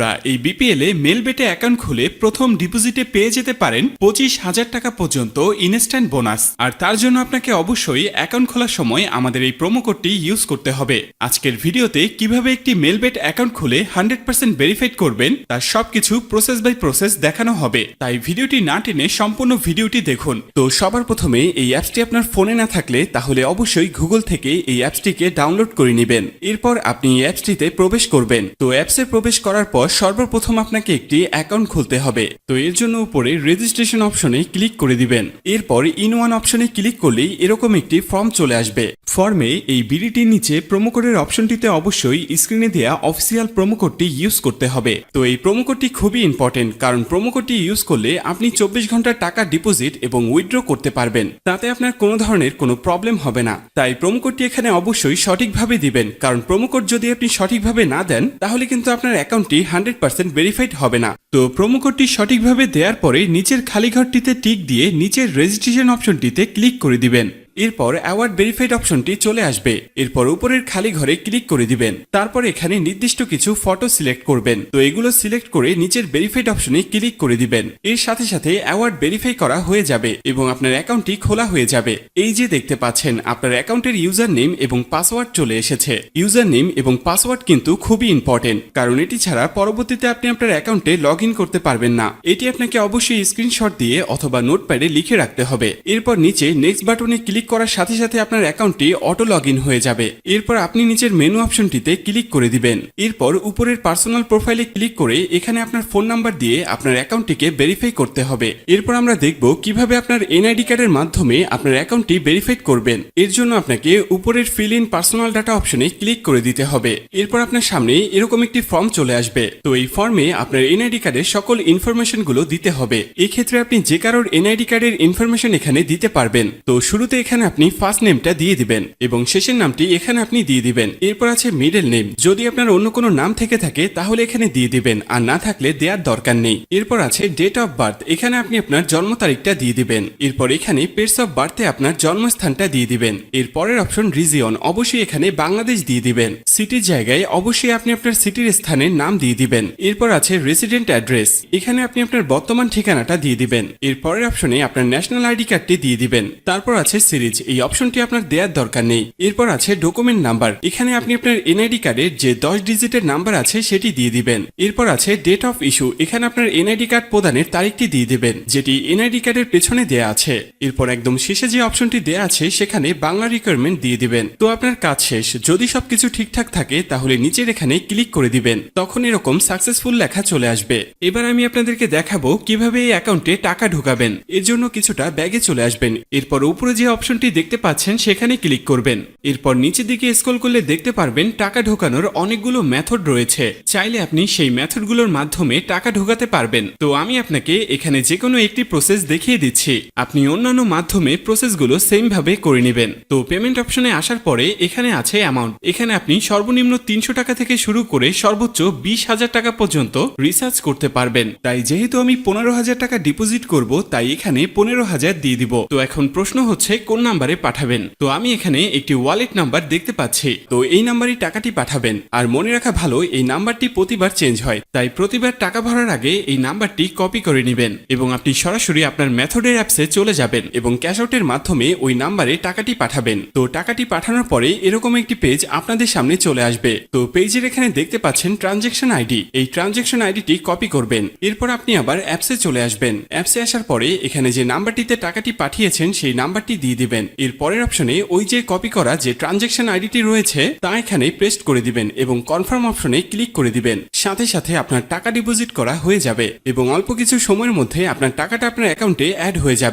রা এই বিপিএল এ মেল বেটে অ্যাকাউন্ট খুলে প্রথম ডিপোজিটে পেয়ে যেতে পারেন পঁচিশ হাজার টাকা পর্যন্ত ইনস্ট্যান্ট বোনাস আর তার জন্য আপনাকে অবশ্যই অ্যাকাউন্ট খোলার সময় আমাদের এই প্রোমো কোডটি ইউজ করতে হবে। আজকের ভিডিওতে কীভাবে একটি মেল বেট অ্যাকাউন্ট খুলে হান্ড্রেড পার্সেন্ট ভেরিফাইড করবেন, তার সবকিছু প্রসেস বাই প্রসেস দেখানো হবে। তাই ভিডিওটি না টেনে সম্পূর্ণ ভিডিওটি দেখুন। তো সবার প্রথমে এই অ্যাপসটি আপনার ফোনে না থাকলে তাহলে অবশ্যই গুগল থেকে এই অ্যাপসটিকে ডাউনলোড করে নেবেন। এরপর আপনি এই অ্যাপসটিতে প্রবেশ করবেন। তো অ্যাপসে প্রবেশ করার পর সর্বপ্রথম আপনাকে একটি অ্যাকাউন্ট খুলতে হবে। তো এর জন্য উপরে রেজিস্ট্রেশন অপশনে ক্লিক করে দিবেন। এরপর ইন ওয়ান অপশনে ক্লিক করলেই এরকম একটি ফর্ম চলে আসবে। ফর্মে এই বিডিটির নিচে কোডের অপশনটিতে অবশ্যই স্ক্রিনে দেওয়া অফিসিয়াল কোডটি ইউজ করতে হবে। তো এই প্রোমো কোডটি খুবই ইম্পর্টেন্ট কারণ কোডটি ইউজ করলে আপনি চব্বিশ ঘণ্টার টাকা ডিপোজিট এবং উইথড্র করতে পারবেন। তাতে আপনার কোনো ধরনের কোনো প্রবলেম হবে না। তাই কোডটি এখানে অবশ্যই সঠিকভাবে দিবেন। কারণ কোড যদি আপনি সঠিকভাবে না দেন, তাহলে কিন্তু আপনার অ্যাকাউন্টটি হান্ড্রেড পার্সেন্ট ভেরিফাইড হবে না। তো প্রোমো কোডটি সঠিকভাবে দেওয়ার পরে নিচের খালি ঘরটিতে টিক দিয়ে নিচের রেজিস্ট্রেশন অপশনটিতে ক্লিক করে দিবেন। এরপর অ্যাওয়ার্ড ভেরিফাইড অপশনটি চলে আসবে। এরপর উপরের খালি ঘরে ক্লিক করে দিবেন। তারপর এখানে নির্দিষ্ট কিছু ফটো সিলেক্ট করবেন। তো এগুলো সিলেক্ট করে নিচের ভেরিফাইড অপশনে ক্লিক করে দিবেন। এর সাথে সাথে অ্যাওয়ার্ড ভেরিফাই করা হয়ে যাবে এবং আপনার অ্যাকাউন্টটি খোলা হয়ে যাবে। এই যে দেখতে পাচ্ছেন, আপনার অ্যাকাউন্টের ইউজার নেম এবং পাসওয়ার্ড চলে এসেছে। ইউজার নেম এবং পাসওয়ার্ড কিন্তু খুবই ইম্পর্টেন্ট কারণ এটি ছাড়া পরবর্তীতে আপনি আপনার অ্যাকাউন্টে লগ করতে পারবেন না। এটি আপনাকে অবশ্যই স্ক্রিনশট দিয়ে অথবা নোটপ্যাডে লিখে রাখতে হবে। এরপর নিচে নেক্সট বাটনে ক্লিক করার সাথে সাথে আপনার অ্যাকাউন্টটি অটো লগ হয়ে যাবে। এরপর আপনি নিচের মেনু অপশনটিতে ক্লিক করে দিবেন। এরপর উপরের পার্সোনাল প্রোফাইলে ক্লিক করে এখানে আপনার ফোন নাম্বার দিয়ে আপনার অ্যাকাউন্টটিকে ভেরিফাই করতে হবে। এরপর আমরা দেখব কীভাবে আপনার এনআইডি কার্ডের মাধ্যমে আপনার অ্যাকাউন্টটি ভেরিফাই করবেন। এর জন্য আপনাকে উপরের ফিল ইন পার্সোনাল ডাটা অপশনে ক্লিক করে দিতে হবে। এরপর আপনার সামনে এরকম একটি ফর্ম চলে আসবে। তো এই ফর্মে আপনার এনআইডি কার্ডের সকল ইনফরমেশনগুলো দিতে হবে। এক্ষেত্রে আপনি যে কারোর এনআইডি কার্ডের ইনফরমেশন এখানে দিতে পারবেন। তো শুরুতে এখানে আপনি ফার্স্ট নেমটা দিয়ে দিবেন এবং শেষের নামটি এখানে আপনি দিয়ে দিবেন। এরপর আছে মিডল নেম যদি আপনার অন্য কোনো নাম থেকে থাকে, তাহলে এখানে দিয়ে দিবেন। আর না থাকলে দেওয়ার দরকার নেই। এরপর আছে ডেট অফ বার্থ এখানে আপনি আপনার জন্ম তারিখটা দিয়ে দিবেন। এরপর এখানে প্লেস অফ বার্থে আপনার জন্মস্থানটা দিয়ে দিবেন। এর পরের অপশন রিজিয়ন অবশ্যই এখানে বাংলাদেশ দিয়ে দিবেন। সিটির জায়গায় অবশ্যই আপনি আপনার সিটির স্থানের নাম দিয়ে দিবেন। এরপর আছে রেসিডেন্ট অ্যাড্রেস এখানে আপনি আপনার বর্তমান ঠিকানাটা দিয়ে দিবেন। এর পরের অপশনে আপনার ন্যাশনাল আইডি কার্ডটি দিয়ে দিবেন। তারপর আছে সিরিজ এই অপশনটি আপনার দেওয়ার দরকার নেই। এরপর আছে ডকুমেন্ট নাম্বার এখানে আপনি আপনার এনআইডি কার্ডের যে দশ ডিজিটের নাম্বার আছে, সেটি দিয়ে দিবেন। এরপর আছে ডেট অফ ইস্যু এখানে আপনার এনআইডি কার্ড প্রদানের তারিখটি দিয়ে দিবেন, যেটি এনআইডি কার্ডের পেছনে দেয়া আছে। এরপর একদম শেষে যে অপশনটি দেয়া আছে, সেখানে বাংলা রিকোয়ারমেন্ট দিয়ে দিবেন। তো আপনার কাজ শেষ। যদি সবকিছু ঠিকঠাক থাকে, তাহলে নিচের এখানে ক্লিক করে দিবেন। তখন এরকম সাকসেসফুল লেখা চলে আসবে। এবার আমি আপনাদেরকে দেখাবো কীভাবে এই অ্যাকাউন্টে টাকা ঢোকাবেন। এর জন্য কিছুটা ব্যাগে চলে আসবেন। এরপর উপরে যে অপশনটি দেখতে পাচ্ছেন, সেখানে ক্লিক করবেন। এরপর নিচের দিকে স্ক্রল করলে দেখতে পারবেন, টাকা ঢোকানোর অনেকগুলো মেথড রয়েছে। চাইলে আপনি সেই মেথডগুলোর মাধ্যমে টাকা ঢোকাতে পারবেন। তো আমি আপনাকে এখানে যে কোনো একটি প্রসেস দেখিয়ে দিচ্ছি। আপনি অন্যান্য মাধ্যমে প্রসেসগুলো সেম ভাবে করে নেবেন। তো পেমেন্ট অপশনে আসার পরে এখানে আছে অ্যামাউন্ট। এখানে আপনি সর্বনিম্ন তিনশো টাকা থেকে শুরু করে সর্বোচ্চ বিশ হাজার টাকা পর্যন্ত রিসার্চ করতে পারবেন। তাই যেহেতু আমি পনেরো হাজার টাকা ডিপোজিট করব, তাই এখানে পনেরো হাজার দিয়ে দিব। তো এখন প্রশ্ন হচ্ছে, কোন নাম্বারে পাঠাবেন। তো আমি এখানে একটি ওয়ালেট নাম্বার দেখতে পাচ্ছি। তো এই নাম্বারই টাকাটি পাঠাবেন। আর মনে রাখা ভালো, এই নাম্বারটি প্রতিবার চেঞ্জ হয়। তাই প্রতিবার টাকা ভরার আগে এই নাম্বারটি কপি করে নেবেন এবং আপনি সরাসরি আপনার মেথডের অ্যাপসে চলে যাবেন এবং ক্যাশ আউটের মাধ্যমে ওই নাম্বারে টাকাটি পাঠাবেন। তো টাকাটি পাঠানোর পরে এরকম একটি পেজ আপনাদের সামনে চলে আসবে। তো পেজের এখানে দেখতে পাচ্ছেন ট্রানজেকশন আইডি এই ট্রানজেকশন আইডিটি কপি করবেন। এরপর আপনি আবার অ্যাপসে চলে আসবেন। অ্যাপসে আসার পরে এখানে যে নাম্বারটিতে টাকাটি পাঠিয়েছেন, সেই নাম্বারটি দিয়ে দিবেন। এর পরের অপশনে ওই যে কপি করা যে ট্রানজেকশন আইডিটি রয়েছে, তা এখানে পেস্ট করে দিবেন এবং কনফার্ম অপশনে ক্লিক করে দিবেন। সাথে সাথে আপনার টাকা ডিপোজিট করা হয়ে যাবে এবং অল্প কিছু সময়ের মধ্যে আপনার টাকাটা আপনার অ্যাকাউন্টে অ্যাড হয়ে যাবে।